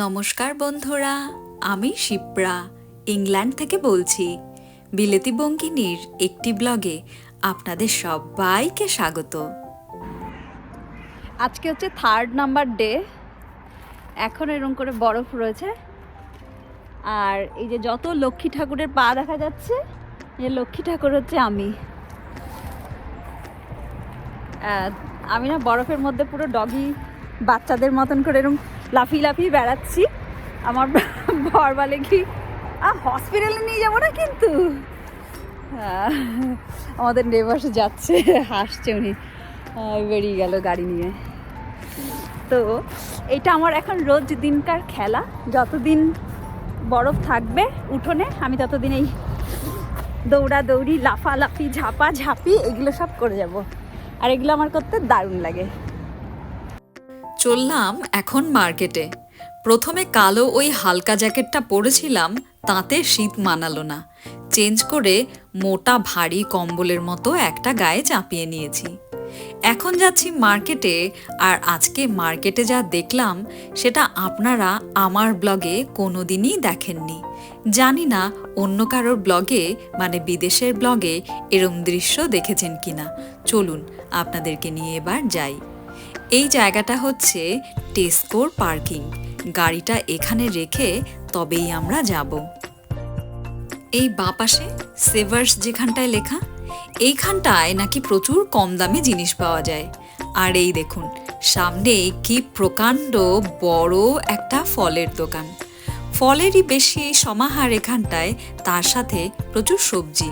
নমস্কার বন্ধুরা, আমি শিপ্রা, ইংল্যান্ড থেকে বলছি। বিলেতি বঙ্কিনীর একটি ব্লগে আপনাদের সবাইকে স্বাগত। আজকে হচ্ছে থার্ড নাম্বার ডে এখন এরকম করে বরফ রয়েছে। আর এই যে যত লক্ষ্মী ঠাকুরের পা দেখা যাচ্ছে যে লক্ষ্মী ঠাকুর হচ্ছে আমি। আমি না বরফের মধ্যে পুরো ডগি বাচ্চাদের মতন করে এরকম লাফিয়ে লাফিয়ে বেড়াচ্ছি। আমার বর বলে কি হসপিটালে নিয়ে যাব না কিন্তু? আহ, আমাদের নেবাসে যাচ্ছে হাসছে উনি। বেরিয়ে গেল গাড়ি নিয়ে। তো এটা আমার এখন রোজ দিনকার খেলা। যতদিন বরফ থাকবে উঠোনে আমি ততদিন এই দৌড়া দৌড়ি লাফালাফি ঝাপা ঝাপি এগুলো সব করে যাব। আর এগুলো আমার করতে দারুণ লাগে। চললাম এখন মার্কেটে। প্রথমে কালো ওই হালকা জ্যাকেটটা পরেছিলাম, তাতে শীত মানালো না। চেঞ্জ করে মোটা ভারী কম্বলের মতো একটা গায়ে চাপিয়ে নিয়েছি। এখন যাচ্ছি মার্কেটে, আর আজকে মার্কেটে যা দেখলাম, সেটা আপনারা আমার ব্লগে কোনোদিনই দেখেননি। জানি না অন্য কারোর ব্লগে মানে বিদেশের ব্লগে, এরম দৃশ্য দেখেছেন কিনা। চলুন, আপনাদেরকে নিয়ে এবার যাই। এই জায়গাটা হচ্ছে টেস্কোর পার্কিং। গাড়িটা এখানে রেখে তবেই আমরা যাব। এই বাপাশে সেভার্স যেখানটায় লেখা, এইখানটায় নাকি প্রচুর কম দামে জিনিস পাওয়া যায়। আর এই দেখুন, সামনে কি প্রকাণ্ড বড় একটা ফলের দোকান। ফলেরই বেশি সমাহার এখানটায়, তার সাথে প্রচুর সবজি।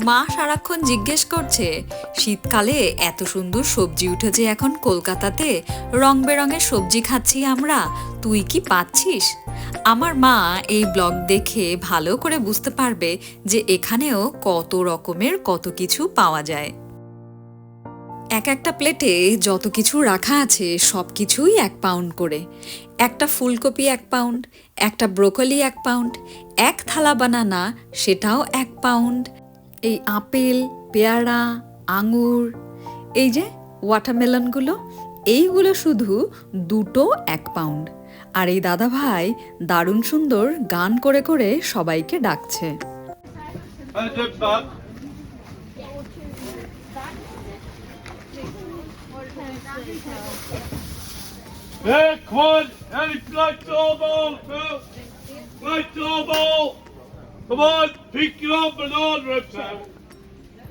মা সারাক্ষণ জিজ্ঞেস করছে, শীতকালে এত সুন্দর সবজি উঠেছে এখন কলকাতাতে রং বেরঙের সবজি খাচ্ছি আমরা, তুই কি পাচ্ছিস? আমার মা এই ব্লগ দেখে ভালো করে বুঝতে পারবে যে এখানেও কত রকমের কত কিছু পাওয়া যায়। এক একটা প্লেটে যত কিছু রাখা আছে সব কিছুই এক পাউন্ড করে। একটা ফুলকপি এক পাউন্ড, একটা ব্রোকলি এক পাউন্ড, এক থালা বানানা সেটাও এক পাউন্ড। এই আপেল পেয়ারা আঙুর এই যে ওয়াটারমেলনগুলো এইগুলো শুধু দুটো এক পাউন্ড আর এই দাদা ভাই দারুণ সুন্দর গান করে করে সবাইকে ডাকছে How's it, bud? Yeah, come on. Any Come on, pick it up and order it, Phil.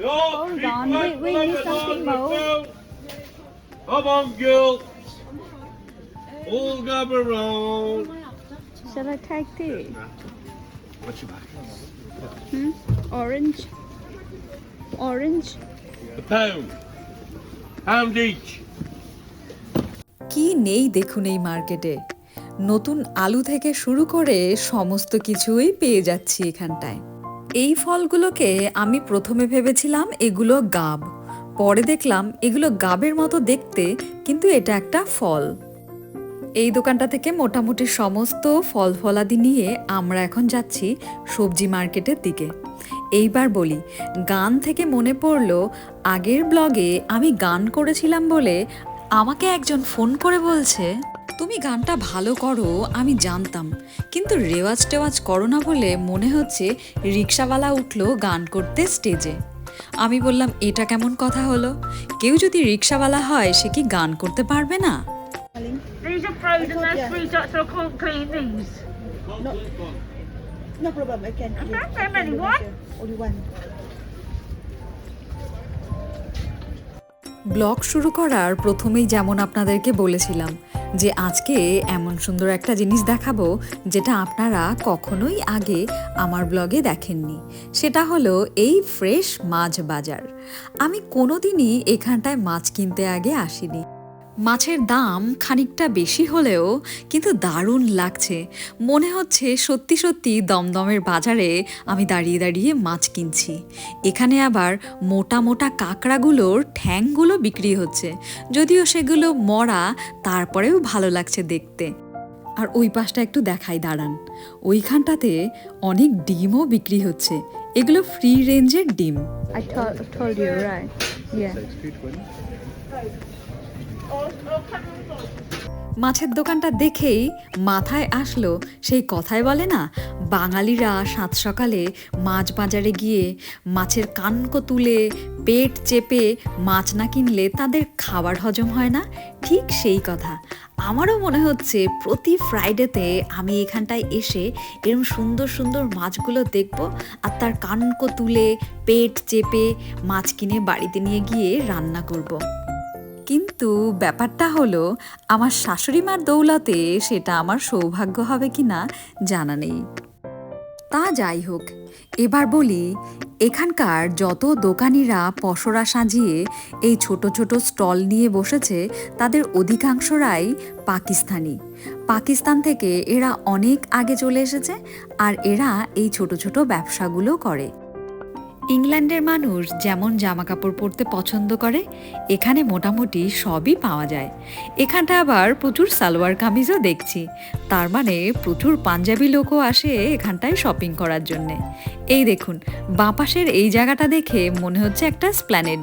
Hold pick on, black we- we dog need and something order it, more. Phil. Come on, girl. All go around. Shall I take this? What's your back? Hmm? Orange? Orange? A pound. Pound each. কি নেই দেখুন এই মার্কেটে নতুন আলু থেকে শুরু করে সমস্ত কিছুই পেয়ে যাচ্ছি এখানটায়। এই ফলগুলোকে আমি প্রথমে ভেবেছিলাম এগুলো গাব। পরে দেখলাম এগুলো গাবের মতো দেখতে, কিন্তু এটা একটা ফল। এই দোকানটা থেকে মোটামুটি সমস্ত ফল ফলাদি নিয়ে আমরা এখন যাচ্ছি সবজি মার্কেটের দিকে। এইবার বলি, গান থেকে মনে পড়ল, আগের ব্লগে আমি গান করেছিলাম বলে আমাকে একজন ফোন করে বলছে তুমি গানটা ভালো করো আমি জানতাম। কিন্তু রেওয়াজ টেওয়াজ করো না বলে মনে হচ্ছে রিক্সাওয়ালা উঠল গান করতে স্টেজে। আমি বললাম এটা কেমন কথা হলো? কেউ যদি রিক্সাওয়ালা হয় সে কি গান করতে পারবে না. ব্লগ শুরু করার প্রথমেই যেমন আপনাদেরকে বলেছিলাম যে আজকে এমন সুন্দর একটা জিনিস দেখাবো যেটা আপনারা কখনোই আগে আমার ব্লগে দেখেননি। সেটা হলো এই ফ্রেশ মাছ বাজার। আমি কোনোদিনই এখানটায় মাছ কিনতে আগে আসিনি। মাছের দাম খানিকটা বেশি হলেও কিন্তু দারুণ লাগছে। মনে হচ্ছে সত্যি সত্যি দমদমের বাজারে আমি দাঁড়িয়ে দাঁড়িয়ে মাছ কিনছি। এখানে আবার মোটা মোটা কাঁকড়াগুলোর ঠ্যাংগুলো বিক্রি হচ্ছে। যদিও সেগুলো মরা, তারপরেও ভালো লাগছে দেখতে। আর ওই পাশটা একটু দেখাই, দাঁড়ান। ওইখানটাতে অনেক ডিমও বিক্রি হচ্ছে। এগুলো ফ্রি রেঞ্জের ডিম. মাছের দোকানটা দেখেই মাথায় আসলো, সেই কথায় বলে না, বাঙালিরা সাত সকালে মাছ বাজারে গিয়ে মাছের কানকো তুলে, পেট চেপে মাছ না কিনলে তাদের খাবার হজম হয় না ঠিক সেই কথা আমারও মনে হচ্ছে প্রতি ফ্রাইডেতে আমি এখানটায় এসে এরকম সুন্দর সুন্দর মাছগুলো দেখব আর তার কানকো তুলে, পেট চেপে মাছ কিনে বাড়িতে নিয়ে গিয়ে রান্না করব। কিন্তু ব্যাপারটা হলো, আমার শাশুড়ি মার দৌলতে সেটা আমার সৌভাগ্য হবে কি না জানা নেই। তা যাই হোক, এবার বলি, এখানকার যত দোকানিরা পসরা সাজিয়ে এই ছোট ছোট স্টল নিয়ে বসেছে, তাদের অধিকাংশরাই পাকিস্তানি। পাকিস্তান থেকে এরা অনেক আগে চলে এসেছে আর এরা এই ছোট ছোট ব্যবসাগুলো করে। ইংল্যান্ডের মানুষ যেমন জামা কাপড় পরতে পছন্দ করে, এখানে মোটামুটি সবই পাওয়া যায়। এখানটা আবার প্রচুর সালোয়ার কামিজও দেখছি। তার মানে প্রচুর পাঞ্জাবি লোকও আসে এখানটায় শপিং করার জন্যে। এই দেখুন, বাঁ পাশের এই জায়গাটা দেখে মনে হচ্ছে একটা স্প্ল্যানেড।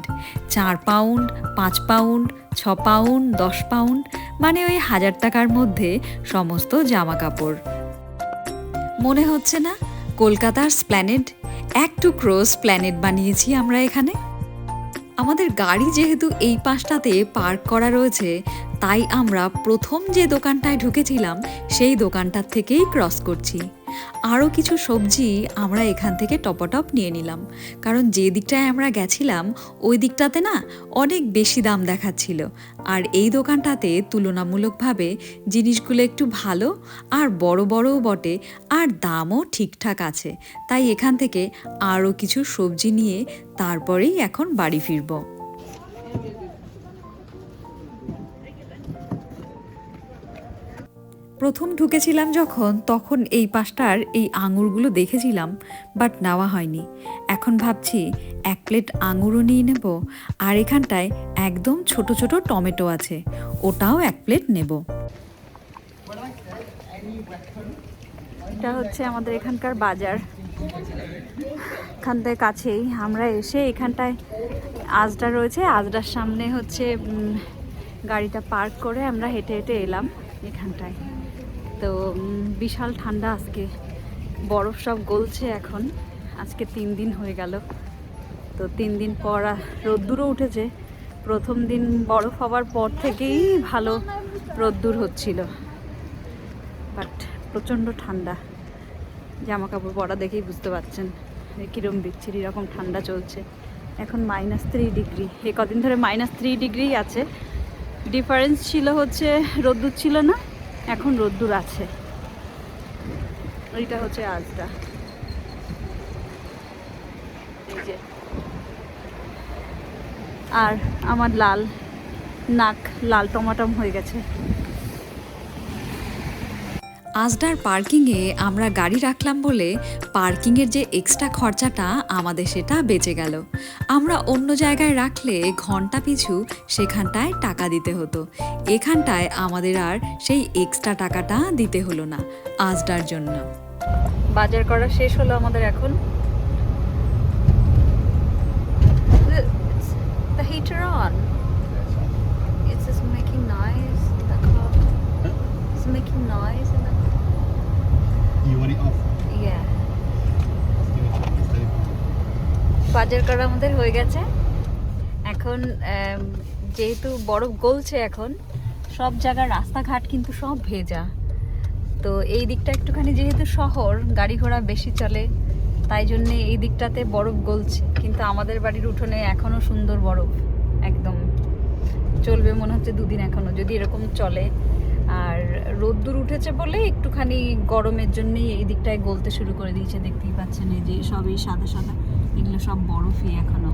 চার পাউন্ড, পাঁচ পাউন্ড, ছ পাউন্ড, দশ পাউন্ড মানে ওই হাজার টাকার মধ্যে সমস্ত জামা কাপড় মনে হচ্ছে না? কলকাতার স্প্ল্যানেড, এক টু ক্রস স্প্ল্যানেড বানিয়েছি আমরা এখানে। আমাদের গাড়ি যেহেতু এই পাশটাতে পার্ক করা রয়েছে, তাই আমরা প্রথম যে দোকানটায় ঢুকেছিলাম, সেই দোকানটার থেকেই ক্রস করছি। আরও কিছু সবজি আমরা এখান থেকে টপটপ নিয়ে নিলাম। কারণ যে দিকটায় আমরা গেছিলাম, ওই দিকটাতে না অনেক বেশি দাম দেখাচ্ছিল। আর এই দোকানটাতে তুলনামূলকভাবে জিনিসগুলো একটু ভালো আর বড় বড়ও বটে আর দামও ঠিকঠাক আছে। তাই এখান থেকে আরও কিছু সবজি নিয়ে তারপরেই এখন বাড়ি ফিরবো। প্রথম ঢুকেছিলাম যখন, তখন এই পাশটার এই আঙুরগুলো দেখেছিলাম বাট নেওয়া হয়নি। এখন ভাবছি, এক প্লেট আঙুরও নিয়ে নেব, আর এখানটায় একদম ছোট ছোট টমেটো আছে, ওটাও এক প্লেট নেব। এটা হচ্ছে আমাদের এখানকার বাজার। এখান থেকে কাছেই। আমরা এসে এখানটায় আজডা রয়েছে আজডার সামনে হচ্ছে গাড়িটা পার্ক করে আমরা হেঁটে হেঁটে এলাম এখানটায়। তো বিশাল ঠান্ডা আজকে। বরফ সব গলছে এখন। আজকে তিন দিন হয়ে গেল। তো তিন দিন পর রোদ্দুরও উঠেছে। প্রথম দিন বরফ হওয়ার পর থেকেই ভালো রোদ্দুর হচ্ছিল। বাট প্রচণ্ড ঠান্ডা। জামা কাপড় পরা দেখেই বুঝতে পারছেন যে কীরকম বিচ্ছিরি রকম ঠান্ডা চলছে। এখন মাইনাস থ্রি ডিগ্রি এ কদিন ধরে মাইনাস থ্রি ডিগ্রি আছে। ডিফারেন্স ছিল হচ্ছে, রোদ্দুর ছিল না এখন রোদ্দুর আছে। এইটা হচ্ছে আজটা এই যে। আর আমার লাল নাক, লাল টমাটম হয়ে গেছে। আজডার পার্কিংয়ে আমরা গাড়ি রাখলাম বলে পার্কিংয়ের যে এক্সট্রা খরচাটা আমাদের সেটা বেঁচে গেল। আমরা অন্য জায়গায় রাখলে ঘণ্টা পিছু সেখানটায় টাকা দিতে হতো। এখানটায় আমাদের আর সেই এক্সট্রা টাকাটা দিতে হলো না আজডার জন্য। বাজার করা শেষ হলো আমাদের এখন। Making noise. You want it off? Yeah. বাজার করা আমাদের হয়ে গেছে। এখন যেহেতু বরফ গলছে এখন সব জায়গার রাস্তাঘাট কিন্তু সব ভেজা। তো এই দিকটা একটুখানি যেহেতু শহর গাড়ি ঘোড়া বেশি চলে তাই জন্যে এই দিকটাতে বরফ গলছে। কিন্তু আমাদের বাড়ির উঠোনে এখনও সুন্দর বরফ একদম। চলবে মনে হচ্ছে দুদিন এখনও যদি এরকম চলে। আর রোদ্দুর উঠেছে বলে একটুখানি গরমের জন্যই এই দিকটায় গলতে শুরু করে দিয়েছে। দেখতেই পাচ্ছেন এই যে সব এই সাদা সাদা এগুলো সব বরফই এখনও।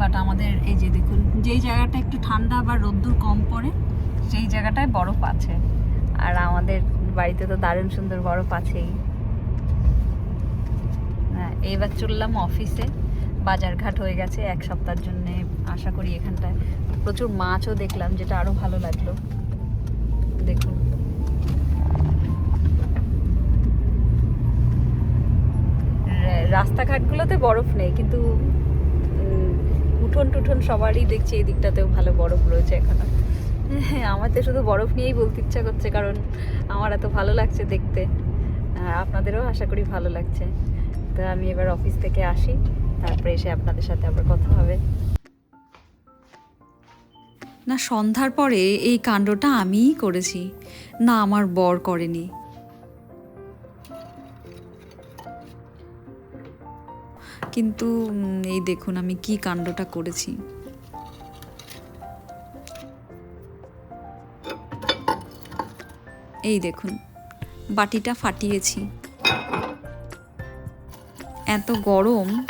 বাট আমাদের এই যে দেখুন যেই জায়গাটা একটু ঠান্ডা বা রোদ্দুর কম পড়ে সেই জায়গাটায় বরফ আছে। আর আমাদের বাড়িতে তো দারুণ সুন্দর বরফ আছেই। হ্যাঁ, এইবার চললাম অফিসে। বাজারঘাট হয়ে গেছে এক সপ্তাহের জন্য আশা করি এখানটায়। প্রচুর মাছও দেখলাম যেটা আরও ভালো লাগল। দেখুন। রাস্তাঘাটগুলোতে বরফ নেই, কিন্তু উঠোন টুঠোন সবারই দেখছি এই দিকটাতেও ভালো বরফ রয়েছে এখনও। হ্যাঁ আমার তো শুধু বরফ নিয়েই বলতে ইচ্ছা করছে, কারণ আমার এত ভালো লাগছে দেখতে। আপনাদেরও আশা করি ভালো লাগছে। তো আমি এবার অফিস থেকে আসি, তারপরে এসে আপনাদের সাথে আবার কথা হবে। না, সন্ধ্যার পরে এই কাণ্ডটা আমিই করেছি। না, আমার বর করেনি। কিন্তু এই দেখুন, আমি কি কাণ্ডটা করেছি। এই দেখুন, বাটিটা ফাটিয়েছি। এত গরম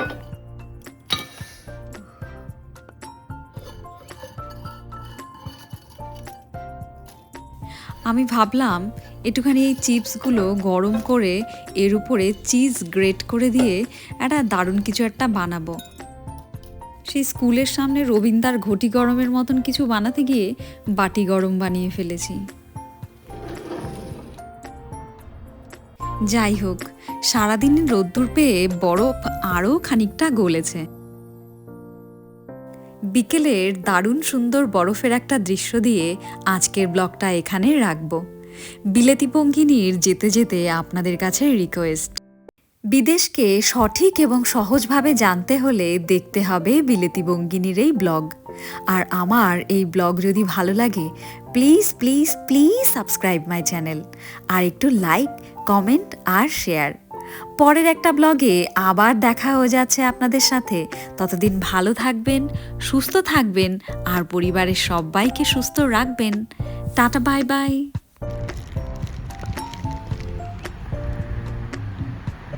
আমি ভাবলাম একটুখানি এই চিপসগুলো গরম করে এর উপরে চিজ গ্রেট করে দিয়ে একটা দারুণ কিছু একটা বানাবো। সেই স্কুলের সামনে রবীন্দার ঘটি গরমের মতন কিছু বানাতে গিয়ে বাটি গরম বানিয়ে ফেলেছি। যাই হোক সারাদিন রোদ্দুর পেয়ে বরফ আরও খানিকটা গলেছে। বিকেলের দারুণ সুন্দর বরফের একটা দৃশ্য দিয়ে আজকের ব্লগটা এখানে রাখব। বিলেতি পঙ্গিনীর যেতে যেতে আপনাদের কাছে রিকোয়েস্ট বিদেশকে সঠিক এবং সহজভাবে জানতে হলে দেখতে হবে বিলেতি বঙ্গিনীর এই ব্লগ। আর আমার এই ব্লগ যদি ভালো লাগে please please please subscribe my channel আর একটু লাইক কমেন্ট আর শেয়ার পরের একটা ব্লগে আবার দেখা হয়ে যাচ্ছে আপনাদের সাথে। ততদিন ভালো থাকবেন, সুস্থ থাকবেন, আর পরিবারের সবাইকে সুস্থ রাখবেন। Tata, bye bye.